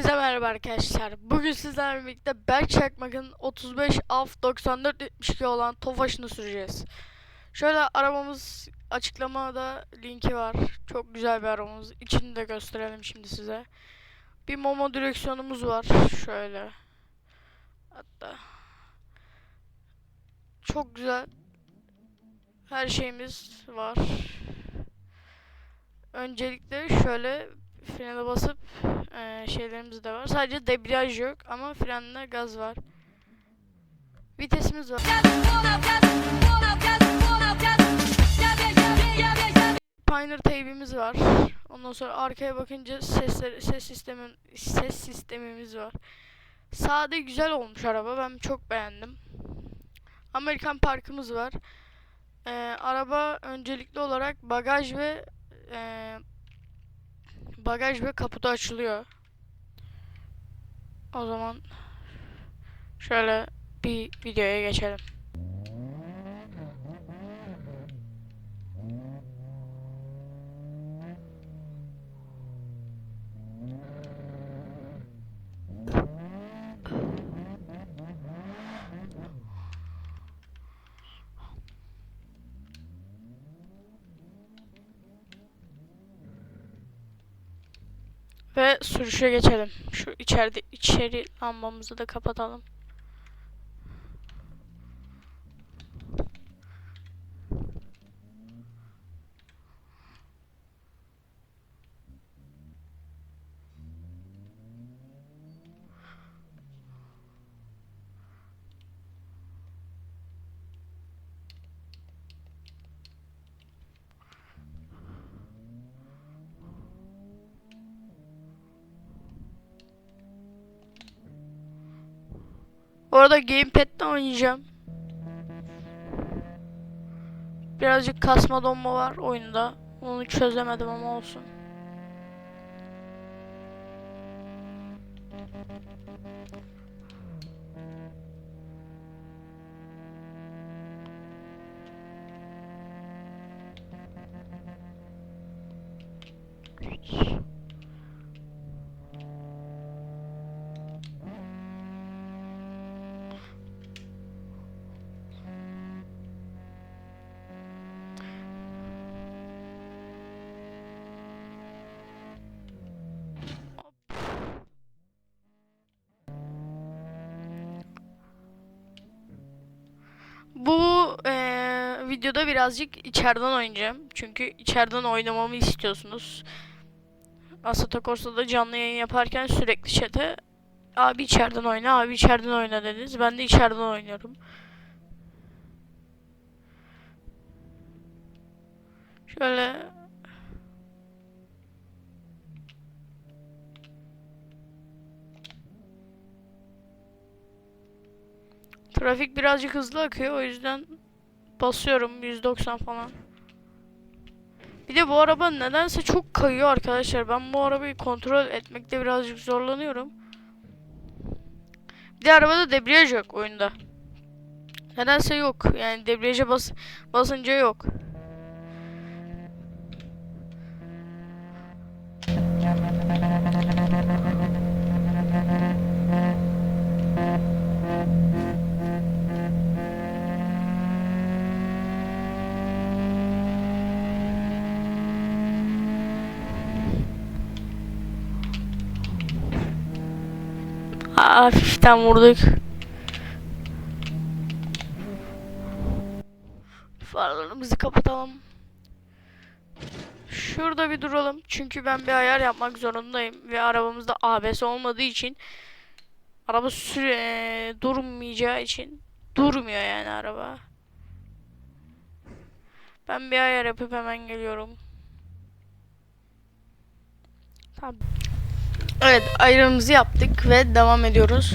Hepinize merhaba arkadaşlar. Bugün sizlerle birlikte Berk Çakmak'ın 35 AF 94 72 olan Tofaş'ını süreceğiz. Şöyle arabamız açıklamada linki var. Çok güzel bir arabamız. İçini de gösterelim şimdi size. Bir Momo direksiyonumuz var. Şöyle. Hatta. Çok güzel. Her şeyimiz var. Öncelikle şöyle frene basıp eee, şeylerimiz de var. Sadece debriyaj yok ama frende gaz var. Vitesimiz var. Pioneer teybimiz var. Ondan sonra arkaya bakınca sesler, ses sistemin ses sistemimiz var. Sade güzel olmuş araba. Ben çok beğendim. Amerikan parkımız var. Eee, araba öncelikli olarak bagaj ve eee, bagaj ve kaputu açılıyor. O zaman şöyle bir videoya geçelim. Ve sürüşe geçelim. Şu içeride içeri lambamızı da kapatalım. Bu arada gamepad'le oynayacağım. Birazcık kasma donma var oyunda. Onu çözemedim ama olsun. Videoda birazcık içeriden oynayacağım. Çünkü içeriden oynamamı istiyorsunuz. Asata Corsa'da canlı yayın yaparken sürekli chat'e abi içeriden oyna, abi içeriden oyna dediniz. Ben de içeriden oynuyorum. Şöyle Trafik birazcık hızlı akıyor o yüzden basıyorum 190 falan. Bir de bu araba nedense çok kayıyor arkadaşlar. Ben bu arabayı kontrol etmekte birazcık zorlanıyorum. Bir de arabada debriyaj yok oyunda. Nedense yok. Yani debriyaja bas basınca yok. Hafiften vurduk. Farlarımızı kapatalım. Şurada bir duralım. Çünkü ben bir ayar yapmak zorundayım. Ve arabamızda ABS olmadığı için araba süre durmayacağı için durmuyor yani araba. Ben bir ayar yapıp hemen geliyorum. Tamam. Evet ayarımızı yaptık ve devam ediyoruz.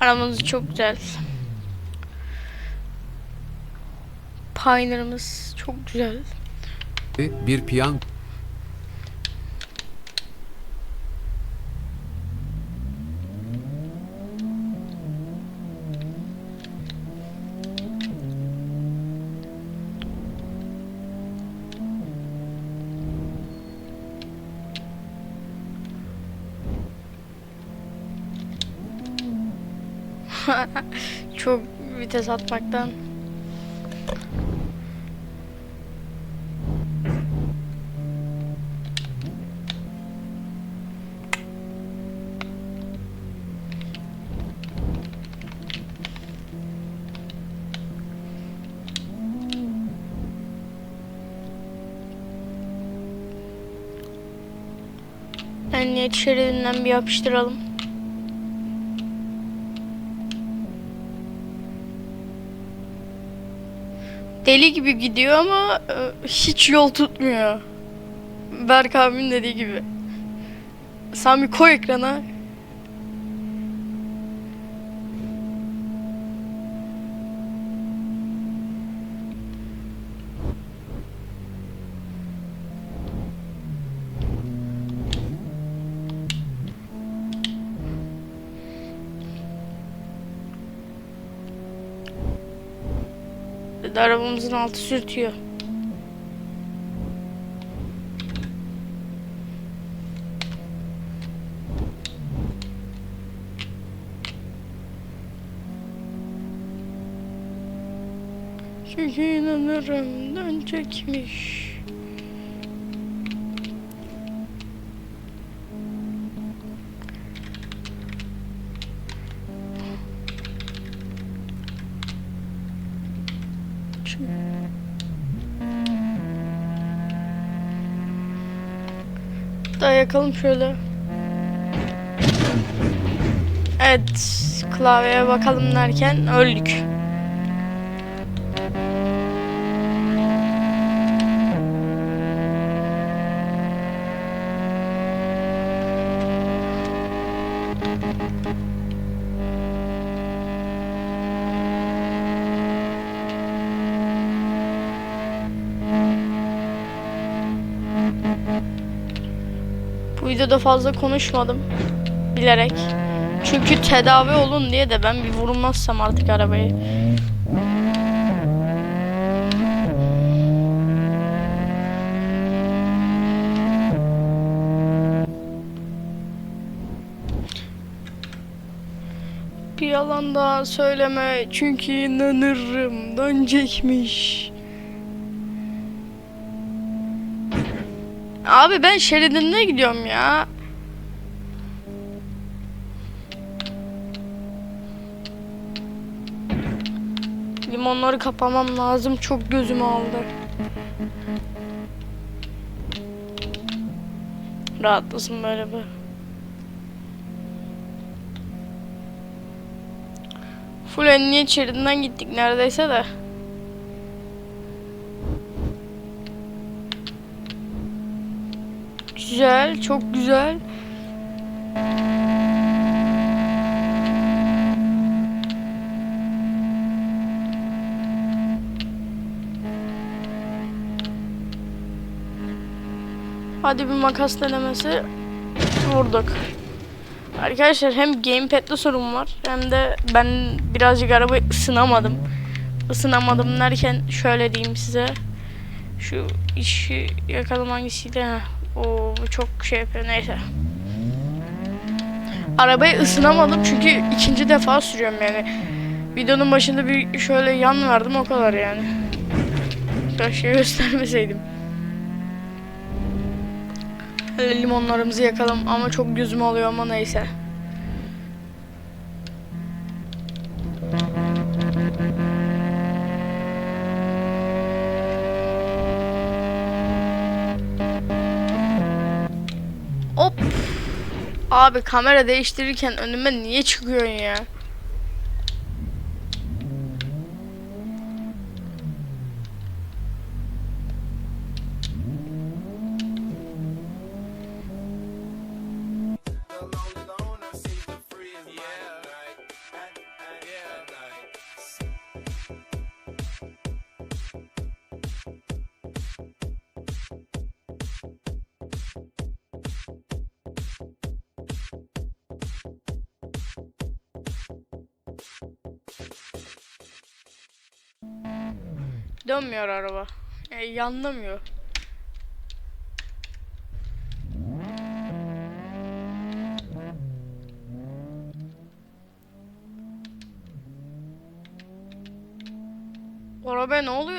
Aramız çok güzel. Pioneer'ımız çok güzel. bir piyango Çok vites atmaktan. Emniyet şeridinden bir yapıştıralım. Deli gibi gidiyor ama e, hiç yol tutmuyor. Berk abimin dediği gibi. Sami koy ekrana. Dedi, Arabamızın altı sürtüyor. Çünkü inanırım dönecekmiş. Yakalım şöyle. Evet, klavyeye bakalım derken öldük. Videoda fazla konuşmadım. Bilerek. Çünkü tedavi olun diye de ben bir vurmazsam artık arabayı. Bir yalan daha söyleme çünkü inanırım dönecekmiş. Abi ben şeridinde gidiyorum ya. Limonları kapamam lazım. Çok gözümü aldı. Rahatlasın böyle bir. Full emniyet şeridinden gittik neredeyse de. Güzel, çok güzel. Hadi bir makas denemesi vurduk. Arkadaşlar hem gamepad'de sorun var hem de ben birazcık arabayı ısınamadım. Isınamadım derken şöyle diyeyim size. Şu işi yakalım hangisiydi? Heh. Oo bu çok şey yapıyor neyse. Arabayı ısınamadım çünkü ikinci defa sürüyorum yani. Videonun başında bir şöyle yan verdim o kadar yani. Başka göstermeseydim. Öyle limonlarımızı yakalım ama çok gözüm alıyor ama neyse. Abi kamera değiştirirken önüme niye çıkıyorsun ya? Dönmüyor araba. E, yanlamıyor. Araba ne oluyor?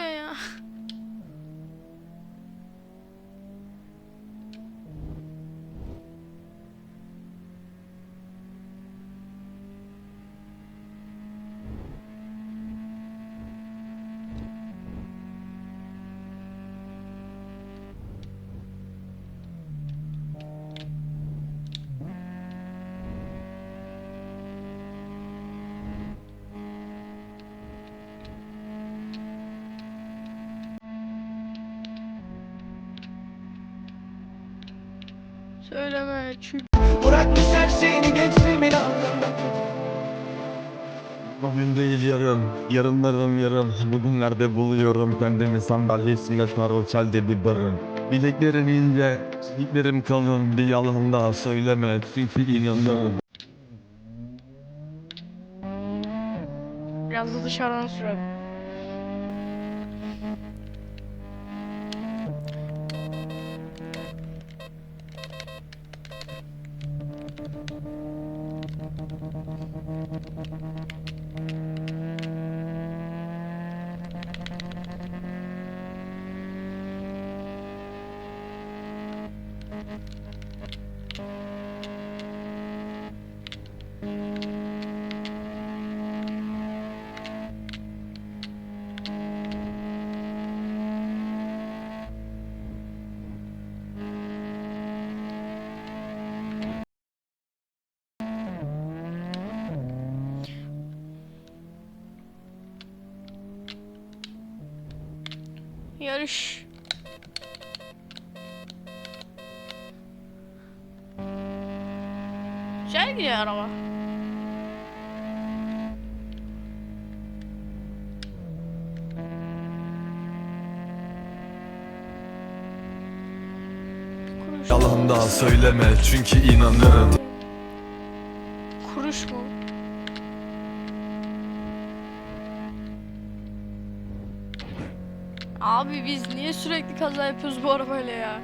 Söyleme çünkü Bırakmış her şeyini gençliğimin Bugün değil yarın, yarınlarım yarın. Bugünlerde buluyorum kendimi. Sandalyesiyle sarhoşal dedi barın. Bileklerim ince, çiziklerim kalın. Bir yalan daha söyleme çünkü inanırım. Biraz da dışarıdan sürelim. Yarış. Güzel gidiyor araba. Yalan daha söyleme çünkü inanırım Kuruş mu? Abi biz niye sürekli kaza yapıyoruz bu arabayla ya?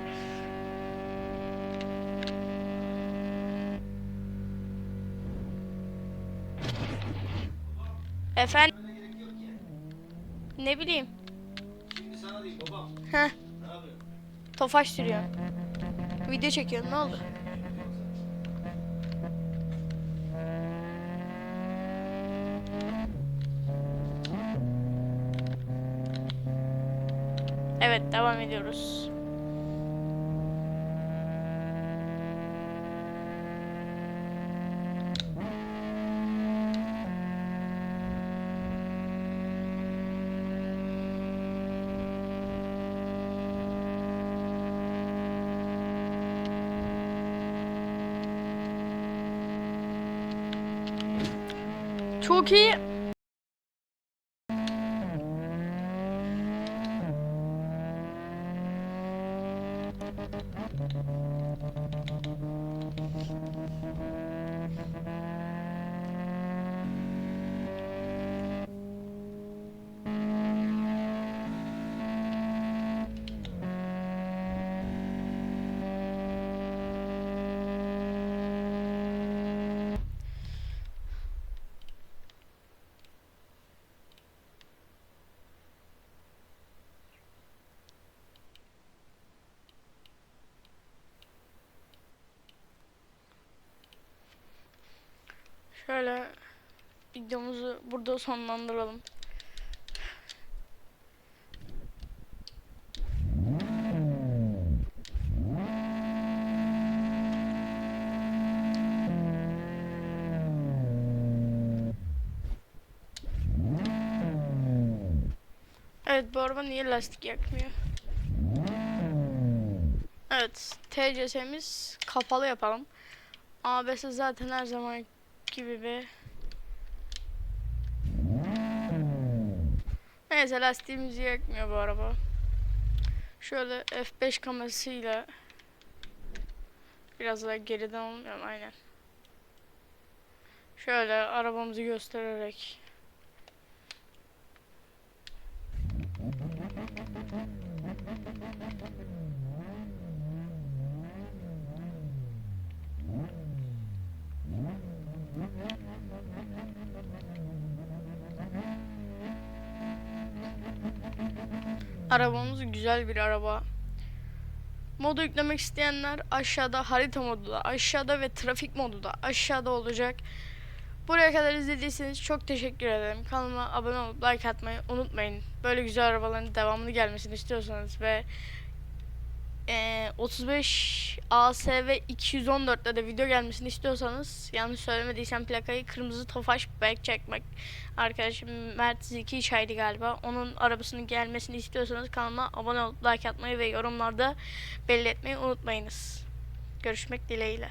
Efendim? Ne bileyim. Şimdi sana değil babam. Heh, Ne yapıyorsun? tofaş sürüyor. Video çekiyor. Ne oldu? Evet, devam ediyoruz. Çok iyi. Şöyle videomuzu burada sonlandıralım. Evet bu araba niye lastik yakmıyor? Evet TCS'miz kapalı yapalım. ABS zaten her zaman gibi bir Neyse lastiğimizi yakmıyor bu araba. Şöyle F5 kamerasıyla biraz daha geriden olmuyor mu? Aynen. Şöyle arabamızı göstererek Arabamız güzel bir araba. Modu yüklemek isteyenler aşağıda harita modu da aşağıda ve trafik modu da aşağıda olacak. Buraya kadar izlediyseniz çok teşekkür ederim. Kanalıma abone olup like atmayı unutmayın. Böyle güzel arabaların devamını gelmesini istiyorsanız ve eee, 35 AS ve 214'te de video gelmesini istiyorsanız yanlış söylemediysem plakayı kırmızı tofaş bek çekmek arkadaşım Mert Zeki Çaydı galiba onun arabasının gelmesini istiyorsanız kanalıma abone olup like atmayı ve yorumlarda belli etmeyi unutmayınız. Görüşmek dileğiyle.